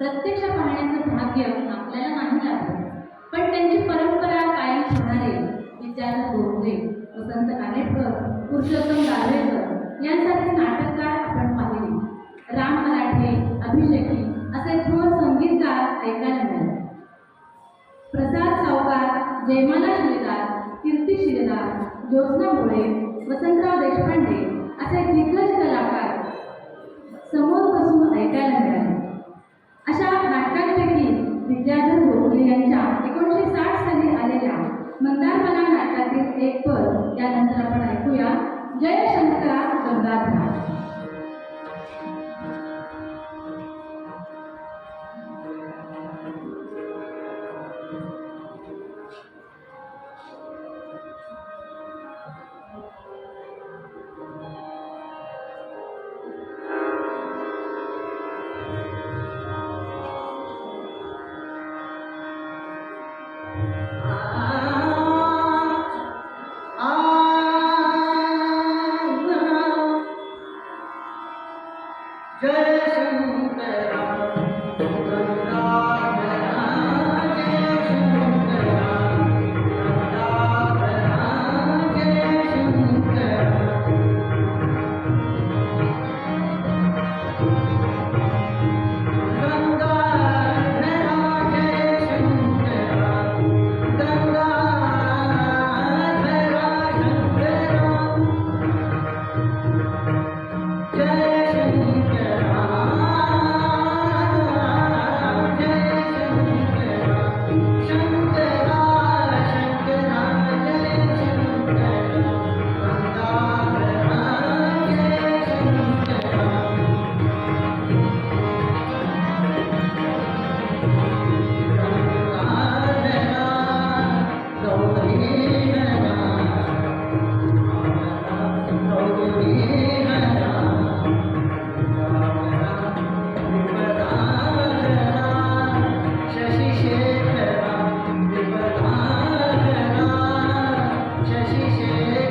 प्रत्यक्ष पाहण्याचं भाग्य आपल्याला नाही लाभलं पण त्यांची परंपरा कायम ठेवणारे विचार बोरगे वसंत कानेटकर पुरुषोत्तम दारवेकर यांसारखे नाटककार आपण पाहिले. राम मराठे अभिषेकी असे थोर संगीतकार ऐकायला मिळाले. प्रसाद सावकार जयमाला शिलेदार कीर्ती शिलेदार ज्योत्ना भोळे वसंतराव देशपांडे असे दिग्गज कलाकार समोर बसून ऐकायला मिळाले. विद्याधर गोखले यांच्या एकोणीसशे साठ साली आलेल्या मंदारमाला नाटकातील एक पद यानंतर आपण ऐकूया जय शंकरा गंगाधरा. जय सुंदर Thank you.